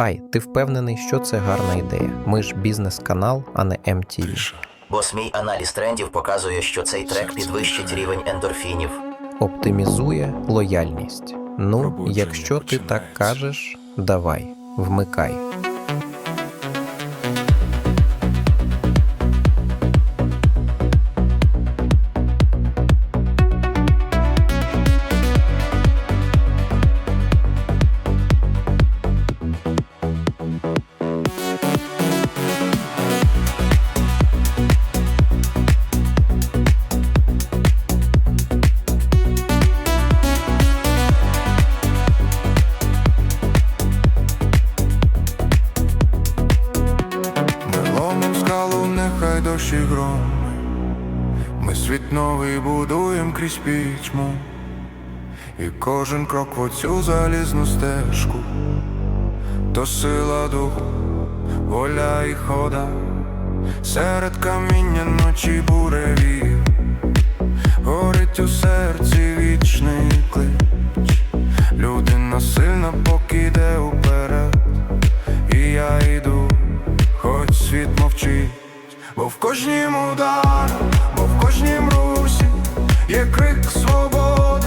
Ай, ти впевнений, що це гарна ідея. Ми ж бізнес-канал, а не MTV. Бо Бос мій аналіз трендів показує, що цей трек підвищить рівень ендорфінів. Оптимізує лояльність. Ну, якщо ти так кажеш, давай, вмикай. Дощі громи. Ми світ новий будуєм крізь пітьму. І кожен крок в оцю залізну стежку. То сила духу, воля і хода. Серед каміння ночі буревів. Кожнім удару, бо в кожнім русі є крик свободи,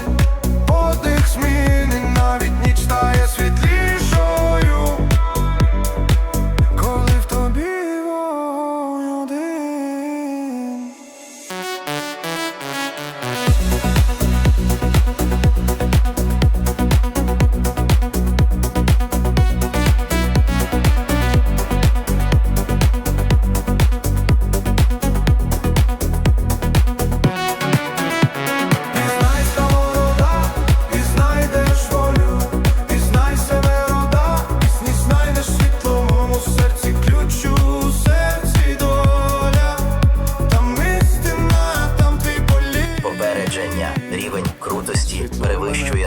подих зміни, навіть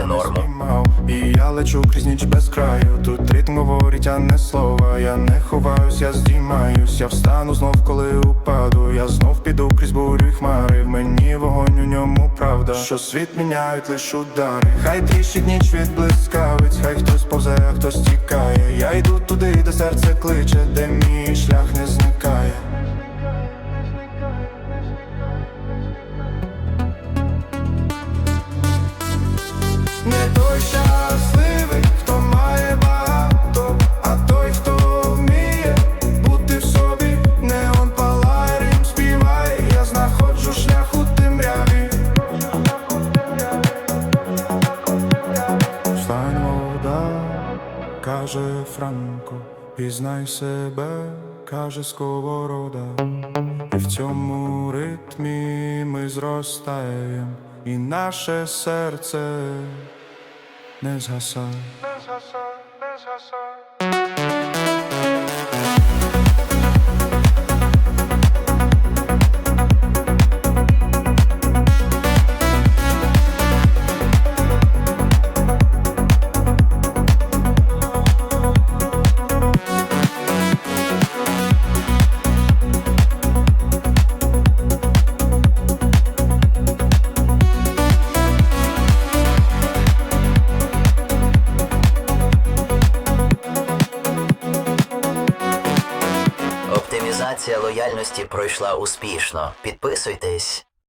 норму. І я лечу крізь ніч без краю. Тут ритм говорить, а не слова. Я не ховаюсь, я здіймаюсь. Я встану знов, коли упаду. Я знов піду крізь бурю й хмари. В мені вогонь у ньому правда. Що світ міняють лиш удари. Хай тріщить ніч від блискавиць, хай хтось повзе, а хтось тікає. Я йду туди, де серце кличе, де мій шлях каже Франко, пізнай себе, каже сковорода. І в цьому ритмі ми зростаєм, і наше серце не згасає. Не згасає, не згасає. Оптимізація лояльності пройшла успішно. Підписуйтесь.